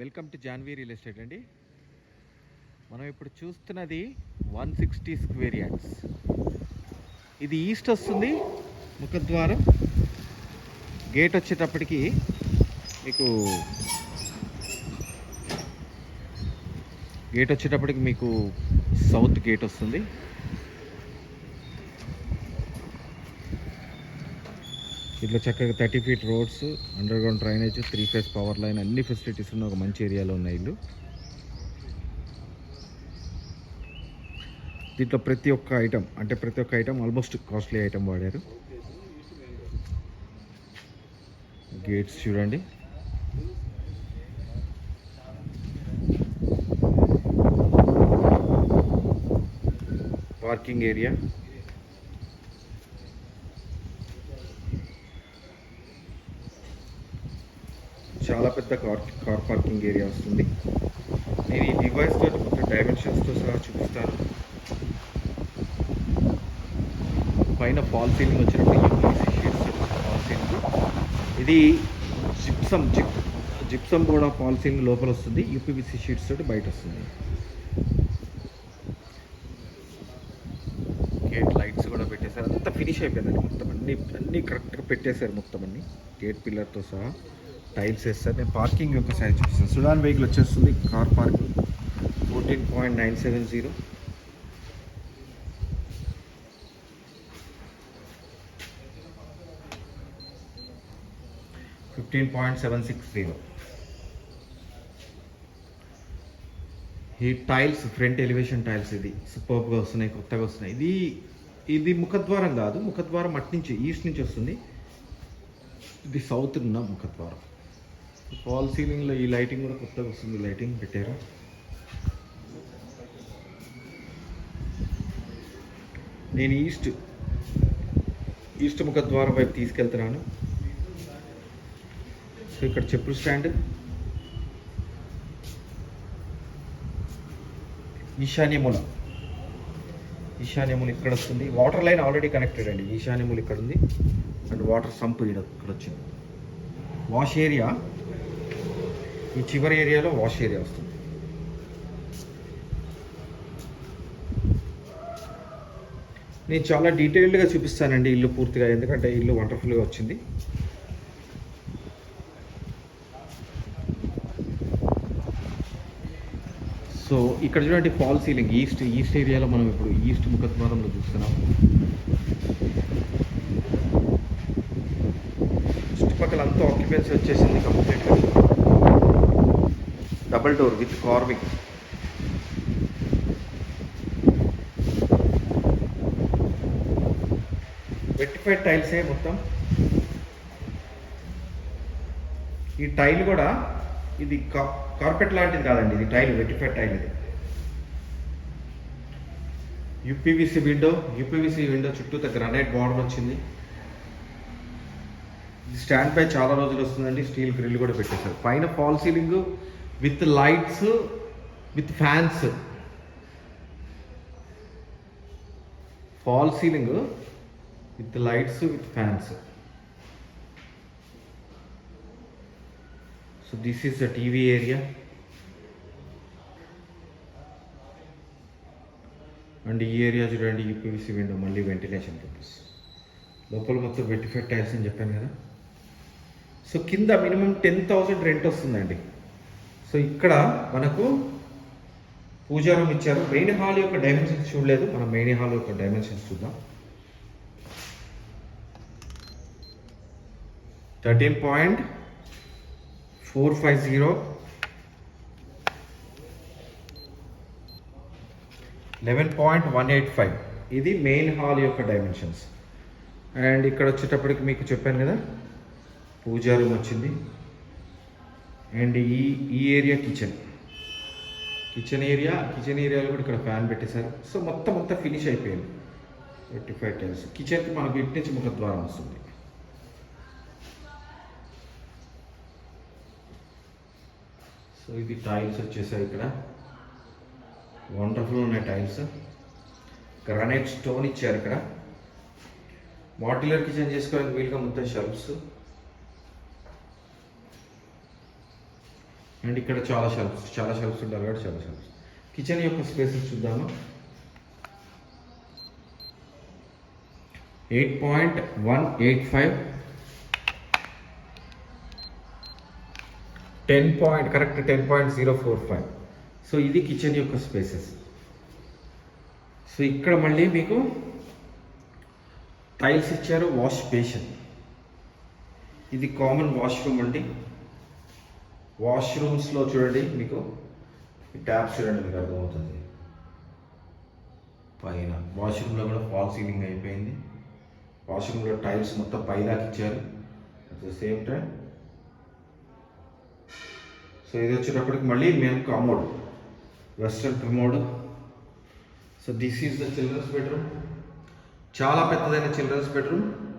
Welcome to Janvi real estate అండి. మనం ఇప్పుడు చూస్తున్నది వన్ సిక్స్టీ స్క్వేర్ యార్డ్స్. ఇది ఈస్ట్ వస్తుంది ముఖద్వారం. గేట్ వచ్చేటప్పటికి మీకు గేట్ వచ్చేటప్పటికి మీకు సౌత్ గేట్ వస్తుంది. ఇట్లా చక్కగా thirty feet roads underground drainage three phase power line అన్ని ఫెసిలిటీస్ ఉన్న ఒక మంచి ఏరియాలో ఉన్న ఇల్లు. దీంట్లో ప్రతి ఒక్క ఐటమ్ అంటే ప్రతి ఒక్క ఐటమ్ ఆల్మోస్ట్ కాస్ట్లీ ఐటమ్ వాడారు. గేట్స్ చూడండి. పార్కింగ్ ఏరియా చాలా పెద్ద కార్ కార్ పార్కింగ్ ఏరియా వస్తుంది. నేను ఈ డివైస్ తోటి మొత్తం డైమెన్షన్స్తో సహా చూపిస్తాను. పైన ఫాల్ సీలింగ్ వచ్చినప్పుడు షీట్స్ ఫాల్ సీలింగ్ ఇది జిప్సమ్ జిప్ జిప్సమ్ కూడా ఫాల్ సీలింగ్ లోపల వస్తుంది. యూపీవీసీ షీట్స్ తోటి బయట వస్తుంది. గేట్ లైట్స్ కూడా పెట్టేశారు. అంతా ఫినిష్ అయిపోయిందండి మొత్తం అన్ని అన్ని కరెక్ట్గా పెట్టేశారు మొత్తం అన్ని. గేట్ పిల్లర్తో సహా. టైల్స్ వేస్తారు. నేను పార్కింగ్ యొక్క సైజ్ చూపిస్తాను. సుడాన్ వెహికల్ వచ్చేస్తుంది. Car parking. Fourteen point nine seven zero. Fifteen point seven six zero. ఈ టైల్స్ ఫ్రంట్ ఎలివేషన్ టైల్స్ ఇది. సూపర్గా వస్తున్నాయి కొత్తగా వస్తున్నాయి. ఇది ఇది ముఖద్వారం కాదు. ముఖద్వారం అటు నుంచి ఈస్ట్ నుంచి వస్తుంది. ఇది సౌత్ ఉన్న ముఖద్వారం. ఫాల్ సీలింగ్లో ఈ లైటింగ్ కూడా కొత్తగా వస్తుంది. లైటింగ్ పెట్టారు. నేను ఈస్ట్ ఈస్ట్ ముఖద్వారం వైపు తీసుకెళ్తున్నాను. సో ఇక్కడ చెప్పులు స్టాండ్. ఈశాన్యముల ఈశాన్యములు ఇక్కడ వస్తుంది. వాటర్ లైన్ ఆల్రెడీ కనెక్టెడ్ అండి. ఈశాన్యములు ఇక్కడ ఉంది. అండ్ వాటర్ సంప్ ఇక్కడ ఇక్కడ వచ్చింది. వాష్ ఏరియా ఈ చివరి ఏరియాలో వాష్ ఏరియా వస్తుంది. నేను చాలా డీటెయిల్డ్గా చూపిస్తానండి ఇల్లు పూర్తిగా ఎందుకంటే ఇల్లు వండర్ఫుల్గా వచ్చింది. సో ఇక్కడ చూడండి ఫాల్ సీలింగ్ ఈస్ట్ ఈస్ట్ ఏరియాలో మనం ఇప్పుడు ఈస్ట్ ముఖద్వారంలో చూస్తున్నాం. చుట్టుపక్కల అంతా ఆక్యుపెన్సీ వచ్చేసింది కంప్లీట్గా double door with carving. Vitrified టైల్సే మొత్తం. ఈ టైల్ కూడా ఇది కార్పెట్ లాంటిది కాదండి ఇది టైల్ వెట్టిఫైడ్ టైల్ ఇది. యూపీవీసీ విండో యూపీవీసీ విండో చుట్టూ గ్రానైట్ బార్డర్ వచ్చింది. స్టాండ్ పై చాలా రోజులు వస్తుందండి స్టీల్ గ్రిల్ కూడా పెట్టేశారు. పైన fall ceiling with lights with fans. Fall ceiling with lights with fans. So this is the TV area and ఈ ఏరియా చూడండి యూపీవీసీ విండో మళ్ళీ వెంటిలేషన్ పర్పస్ లోపల మొత్తం వెట్టిఫైడ్ టైల్స్ అని చెప్పాను కదా. సో కింద మినిమం టెన్ థౌసండ్ రెంట్ వస్తుందండి. సో ఇక్కడ మనకు పూజా రూమ్ ఇచ్చారు. మెయిన్ హాల్ యొక్క డైమెన్షన్స్ చూడలేదు. మనం మెయిన్ హాల్ యొక్క డైమెన్షన్స్ చూద్దాం. Thirteen point four five zero eleven point one eight five ఇది మెయిన్ హాల్ యొక్క డైమెన్షన్స్ అండ్ ఇక్కడ వచ్చేటప్పటికి మీకు చెప్పాను కదా పూజా రూమ్ వచ్చింది. అండ్ ఈ ఈ area kitchen kitchen area kitchen ఏరియాలో కూడా ఇక్కడ ఫ్యాన్ పెట్టేశారు. సో మొత్తం అంతా ఫినిష్ అయిపోయింది. ట్వంటీ ఫైవ్ టైల్స్ కిచెన్కి మనకు ఇటు నుంచి ముఖద్వారం వస్తుంది. సో ఇది టైల్స్ వచ్చేసాయి ఇక్కడ. వండర్ఫుల్ ఉన్నాయి టైల్స్ గ్రానైట్ స్టోన్ ఇచ్చారు ఇక్కడ. మాడ్యులర్ కిచెన్ చేసుకోవడానికి వీలుగా మొత్తం షెల్ఫ్స్ అండ్ ఇక్కడ చాలా షెల్ఫ్స్ చాలా షెల్ఫ్స్ ఉండాలి కాబట్టి చాలా షెల్ఫ్స్ కిచెన్ యొక్క స్పేసెస్ చూద్దాము. Eight point one eight five ten point correct ten point zero four five so ఇది కిచెన్ యొక్క స్పేసెస్ సో ఇక్కడ మళ్ళీ మీకు టైల్స్ ఇచ్చారు వాష్ బేషన్ ఇది కామన్ వాష్రూమ్ అండి. వాష్రూమ్స్లో చూడండి మీకు. ట్యాప్ చూడండి మీకు అర్థమవుతుంది. పైన. వాష్రూమ్లో కూడా ఫాల్ సీలింగ్ అయిపోయింది. వాష్రూమ్లో టైల్స్ మొత్తం పైదాకి ఇచ్చారు. At the same time so ఇది వచ్చేటప్పటికి మళ్ళీ మేము commode western commode so this is the children's bedroom. చాలా పెద్దదైన children's bedroom.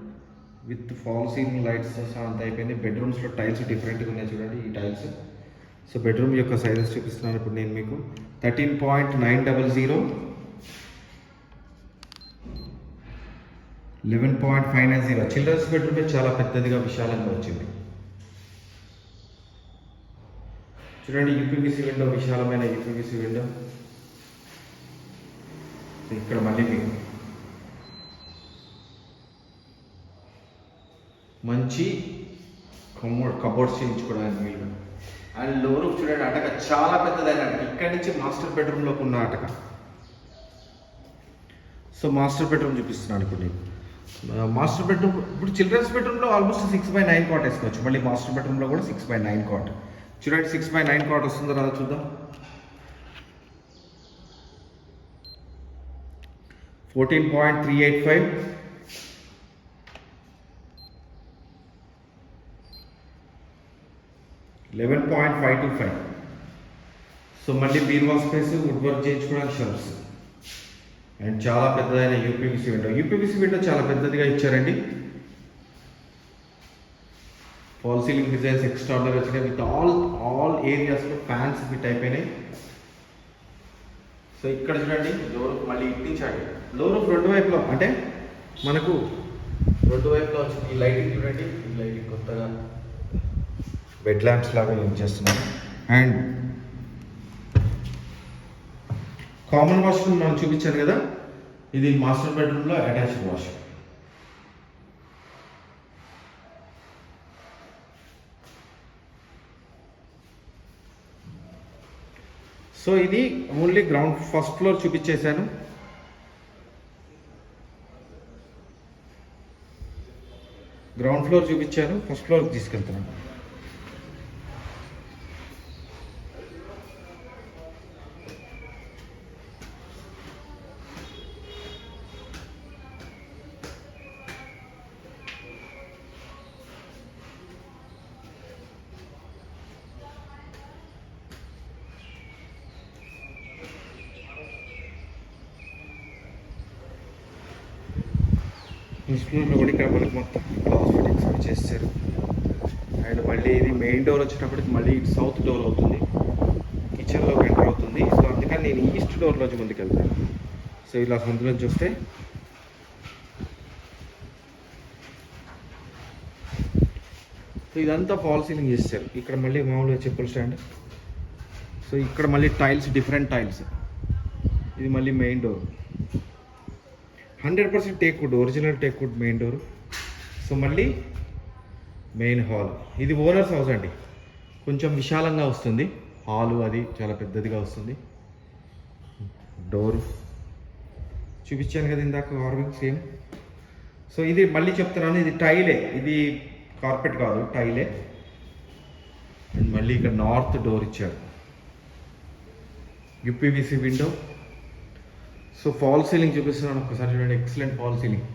With fall ceiling lights అంత అయిపోయింది. బెడ్రూమ్స్లో టైల్స్ డిఫరెంట్గా ఉన్నాయి చూడండి ఈ టైల్స్. సో బెడ్రూమ్ యొక్క సైజెస్ చూపిస్తున్నాను ఇప్పుడు నేను మీకు. Thirteen point nine double zero. Eleven point five nine zero. Children's బెడ్రూమే చాలా పెద్దదిగా విశాలంగా వచ్చింది. చూడండి యూపీవీసీ విండో విశాలమైన యూపీవీసీ విండో. ఇక్కడ మళ్ళీ మీకు మంచి కమోడ్ కబోర్డ్స్ చేయించుకోవడానికి వీలు అండ్ లోరు చూడండి అటక చాలా పెద్దదైన అటక ఇక్కడి నుంచి మాస్టర్ బెడ్రూమ్లోకి ఉన్న అటక సో మాస్టర్ బెడ్రూమ్ చూపిస్తున్నాను ఇప్పుడు నేను. మాస్టర్ బెడ్రూమ్ ఇప్పుడు చిల్డ్రన్స్ బెడ్రూమ్లో almost six by nine cot వేసుకోవచ్చు. మళ్ళీ మాస్టర్ బెడ్రూమ్లో కూడా సిక్స్ బై నైన్ కాట్ చూడండి సిక్స్ బై నైన్ కాట్ వస్తుందో రాదో చూద్దాం. Fourteen point three eight five eleven point five two five so మళ్ళీ బీర్వా స్పేస్ వుడ్ వర్క్ చేయించుకోవడానికి షర్ట్స్ అండ్ చాలా పెద్దదైన యూపీవీసీ విండో యూపీవీసీ విండో చాలా పెద్దదిగా ఇచ్చారండి. ఫాల్ సీలింగ్ డిజైన్స్ ఎక్స్ట్రాడనరీ వచ్చినాయి. విత్ ఆల్ ఆల్ ఏరియాస్లో ఫ్యాన్స్ ఫిట్ అయిపోయినాయి. సో ఇక్కడ చూడండి డోర్ మళ్ళీ ఇప్పించండి డోర్ రెండు వైపులో అంటే మనకు రెండు వైపులో వచ్చింది ఈ లైటింగ్ చూడండి. ఈ లైటింగ్ కొత్తగా బెడ్ ల్యాంప్స్ లాగా యూజ్ చేస్తున్నాను అండ్ కామన్ వాష్రూమ్ మనం చూపించాను కదా ఇది మాస్టర్ బెడ్రూమ్లో అటాచ్డ్ వాష్రూమ్. సో ఇది ఓన్లీ గ్రౌండ్ ఫస్ట్ ఫ్లోర్ చూపించేశాను. గ్రౌండ్ ఫ్లోర్ చూపించాను ఫస్ట్ ఫ్లోర్కి తీసుకెళ్తున్నాను. ఫ్లోర్లో కూడా ఇక్కడ మనకు మొత్తం గ్లాస్ అవి చేస్తారు అండ్ మళ్ళీ ఇది మెయిన్ డోర్ వచ్చేటప్పటికి మళ్ళీ ఇటు సౌత్ డోర్ అవుతుంది. కిచెన్లోకి ఎంటర్ అవుతుంది. సో అందుకని నేను ఈస్ట్ డోర్లోంచి ముందుకు వెళ్తాను. సో ఇలా అందులో చూస్తే సో ఇదంతా ఫాల్ సీలింగ్ చేస్తారు ఇక్కడ మళ్ళీ మామూలుగా చెప్పుల స్టాండ్ సో ఇక్కడ మళ్ళీ టైల్స్ డిఫరెంట్ టైల్స్ ఇది మళ్ళీ main door hundred percent teak wood original teak wood main door. So మళ్ళీ మెయిన్ హాల్. ఇది ఓనర్స్ హౌస్ అండి. కొంచెం విశాలంగా వస్తుంది. హాలు అది చాలా పెద్దదిగా వస్తుంది. డోర్ చూపించాను కదా ఇందాక కార్వింగ్ సేమ్ సో ఇది మళ్ళీ చెప్తున్నాను ఇది టైలే. ఇది కార్పెట్ కాదు టైలే. అండ్ మళ్ళీ ఇక్కడ నార్త్ డోర్ ఇచ్చారు. UPVC window. So fall ceiling చూపిస్తున్నాను. ఒకసారి చూడండి. Excellent fall ceiling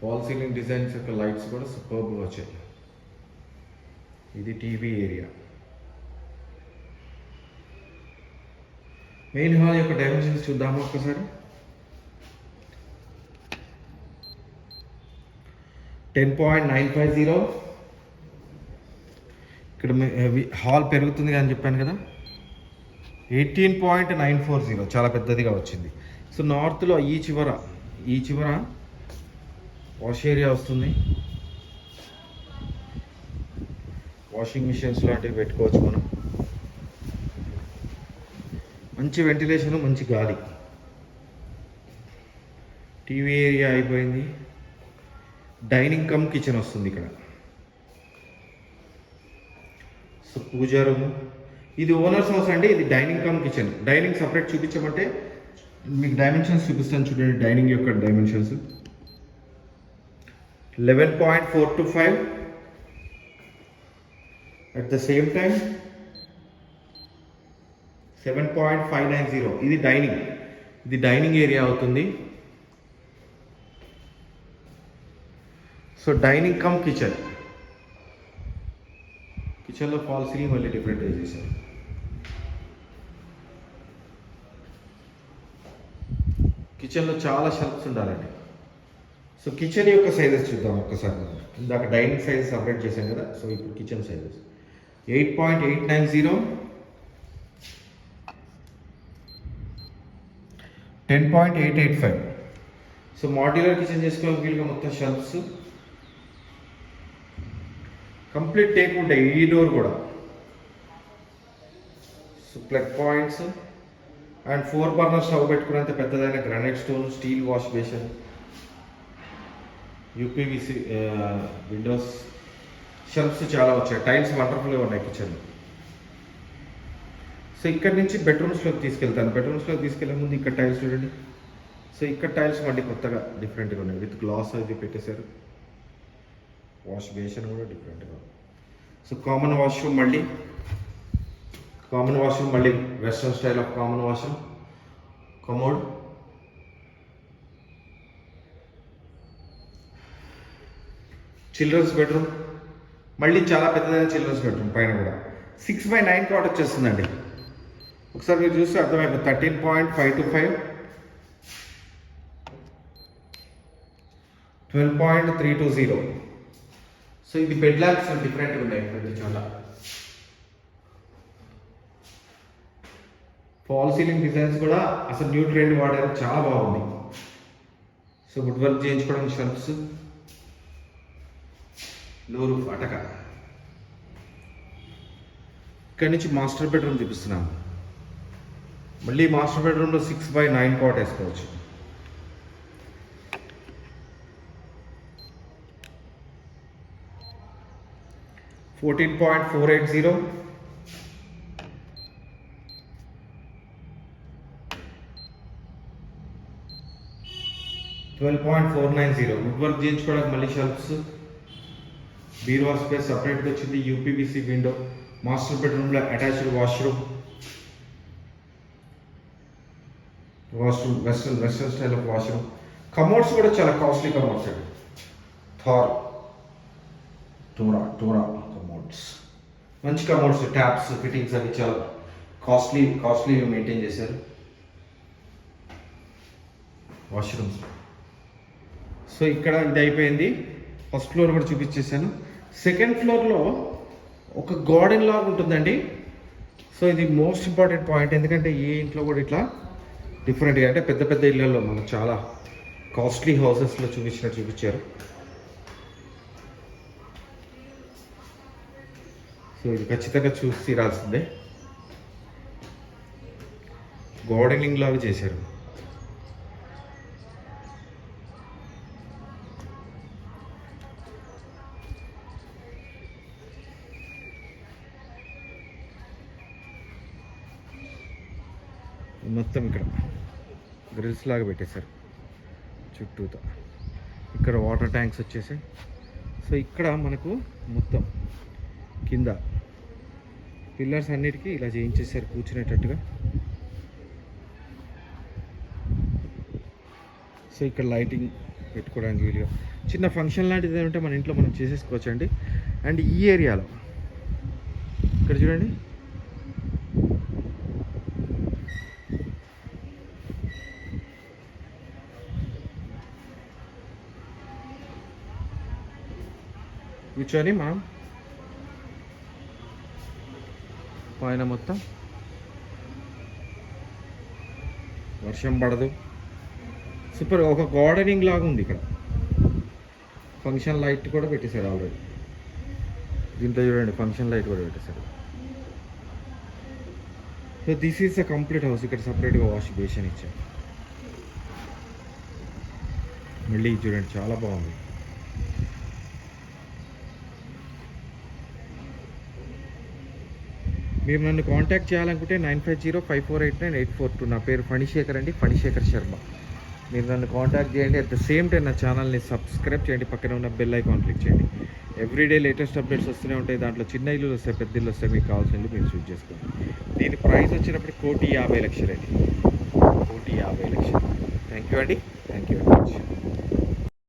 fall ceiling designs యొక్క లైట్స్ కూడా సూపర్బ్గా వచ్చాయి. ఇది టీవీ ఏరియా మెయిన్ హాల్ యొక్క డైమెన్షన్స్ చూద్దాము ఒక్కసారి? Ten point nine five zero ఇక్కడ హాల్ పెరుగుతుంది అని చెప్పాను కదా. Eighteen point nine four zero. చాలా పెద్దదిగా వచ్చింది. సో నార్త్లో ఈ చివర ఈ చివర వాష్ ఏరియా వస్తుంది. వాషింగ్ మిషన్స్ లాంటివి పెట్టుకోవచ్చు మనం. మంచి వెంటిలేషన్ మంచి గాలి. టీవీ ఏరియా అయిపోయింది. డైనింగ్ కమ్ కిచెన్ వస్తుంది ఇక్కడ. So puja room. ఇది ఓనర్స్ హౌస్ అండి ఇది dining cum kitchen. Dining separate చూపించమంటే మీకు డైమెన్షన్స్ చూపిస్తాను చూడండి డైనింగ్ యొక్క dimensions eleven point four two five at the same time seven point five nine zero ఇది డైనింగ్ ఇది డైనింగ్ ఏరియా అవుతుంది. సో డైనింగ్ కమ్ కిచెన్ కిచెన్లో ఫాల్ సీలింగ్ మళ్ళీ different చేసేసారు కిచెన్లో చాలా షెల్ఫ్స్ ఉండాలండి. సో కిచెన్ యొక్క సైజెస్ చూద్దాం ఒక్కసారి మనం. ఇందాక డైనింగ్ సైజెస్ సపరేట్ చేశాం కదా సో ఇప్పుడు kitchen sizes eight point eight nine zero ten point eight eight five so modular kitchen చేసుకోవడానికి మొత్తం షెల్ఫ్స్ కంప్లీట్ టేక్ ఉంటాయి ఈ డోర్ కూడా. So plug points and four burner stove పెట్టుకునేంత పెద్దదైన granite stone steel wash basin UPVC windows shelves చాలా వచ్చాయి. Tiles వండర్ఫుల్గా ఉన్నాయి kitchen so ఇక్కడ నుంచి బెడ్రూమ్స్లోకి తీసుకెళ్తాను. బెడ్రూమ్స్లోకి తీసుకెళ్ళే ముందు ఇక్కడ టైల్స్ చూడండి. సో ఇక్కడ టైల్స్ మళ్ళీ కొత్తగా డిఫరెంట్గా ఉన్నాయి. విత్ గ్లాస్ అది పెట్టేశారు. వాష్ బేసిన్ కూడా డిఫరెంట్గా సో కామన్ వాష్రూమ్ మళ్ళీ కామన్ వాష్రూమ్ మళ్ళీ western style of common washroom commode children's bedroom మళ్ళీ చాలా పెద్దదైన చిల్డ్రన్స్ బెడ్రూమ్ పైన కూడా. సిక్స్ బై నైన్ కాట్ వచ్చేస్తుందండి. ఒకసారి మీరు చూస్తే అర్థమైపోతుంది. Thirteen point five two five twelve point three two zero so ఇది బెడ్ ల్యాంప్స్ డిఫరెంట్గా ఉన్నాయి ప్రతి చోట. ఫాల్ సీలింగ్ డిజైన్స్ కూడా అసలు న్యూ ట్రెండ్ వాడారు చాలా బాగుంది. సో వుడ్ వర్క్ చేయించుకోవడం షర్ట్స్లో అటక. ఇక్కడి నుంచి మాస్టర్ బెడ్రూమ్ చూపిస్తున్నాను. మళ్ళీ మాస్టర్ బెడ్రూమ్లో సిక్స్ బై నైన్ కాట్ వేసుకోవచ్చు. Fourteen point four eight zero twelve point four nine zero wood work చేయించుకోవడానికి మళ్ళీ షెల్ఫ్స్ బీరువా స్పేస్ సపరేట్గా వచ్చింది. యూపీబీసీ విండో మాస్టర్ బెడ్రూమ్లో attached washroom washroom western western style of washroom commodes కూడా చాలా కాస్ట్లీ కమోడ్స్ అండి. థార్ టోరా టోరా కమోడ్స్ మంచి కమోడ్స్ ట్యాప్స్ ఫిట్టింగ్స్ అవి చాలా కాస్ట్లీ కాస్ట్లీ మెయింటైన్ చేశారు. వాష్రూమ్స్. సో ఇక్కడ ఇది అయిపోయింది. ఫస్ట్ ఫ్లోర్ కూడా చూపించేసాను సెకండ్ ఫ్లోర్లో ఒక గార్డెన్ లాగా ఉంటుందండి. సో ఇది మోస్ట్ ఇంపార్టెంట్ పాయింట్. ఎందుకంటే ఏ ఇంట్లో కూడా ఇట్లా డిఫరెంట్గా అంటే పెద్ద పెద్ద ఇళ్ళల్లో మనం చాలా కాస్ట్లీ హౌసెస్లో చూపించినట్టు చూపించారు. సో ఇది ఖచ్చితంగా చూసి తీరాల్సిందే గార్డెనింగ్ లాగా చేశారు. మొత్తం ఇక్కడ గ్రిల్స్ లాగా పెట్టేశారు. చుట్టూతో. ఇక్కడ వాటర్ ట్యాంక్స్ వచ్చేసాయి. సో ఇక్కడ మనకు మొత్తం కింద. పిల్లర్స్ అన్నిటికీ ఇలా చేయించేసారు కూర్చునేటట్టుగా. సో ఇక్కడ లైటింగ్ పెట్టుకోవడానికి వీలుగా. చిన్న ఫంక్షన్ లాంటిది ఏమంటే మన ఇంట్లో మనం చేసేసుకోవచ్చు అండి అండ్ ఈ ఏరియాలో ఇక్కడ చూడండి. కూర్చొని మనం పైన మొత్తం? వర్షం పడదు. సూపర్ ఒక గార్డెనింగ్ లాగా ఉంది ఇక్కడ. ఫంక్షన్ లైట్ కూడా పెట్టేశారు ఆల్రెడీ. దీంతో చూడండి ఫంక్షన్ లైట్ కూడా పెట్టేశారు. So this is a complete house ఇక్కడ సపరేట్గా వాష్ బేషన్ ఇచ్చారు. మళ్ళీ చూడండి చాలా బాగుంది. మీరు నన్ను కాంటాక్ట్ చేయాలనుకుంటే nine five zero five four eight nine eight four two. నా పేరు ఫణిశేఖర్ అండి ఫణిశేఖర్ శర్మ. మీరు నన్ను కాంటాక్ట్ చేయండి. అట్ ద సేమ్ టైం నా ఛానల్ని సబ్స్క్రైబ్ చేయండి. పక్కన ఉన్న బెల్ ఐకాన్ క్లిక్ చేయండి. ఎవ్రీడే లేటెస్ట్ అప్డేట్స్ వస్తూనే ఉంటాయి. దాంట్లో చిన్న ఇల్లు వస్తాయి పెద్ద ఇల్లు వస్తాయి. మీకు కావాల్సినవి మీరు చూస్ చేసుకోండి. దీని ప్రైస్ వచ్చినప్పుడు కోటి యాభై లక్షలు. అండి కోటి యాభై లక్షలు. థ్యాంక్ యూ అండి థ్యాంక్ యూ వెరీ మచ్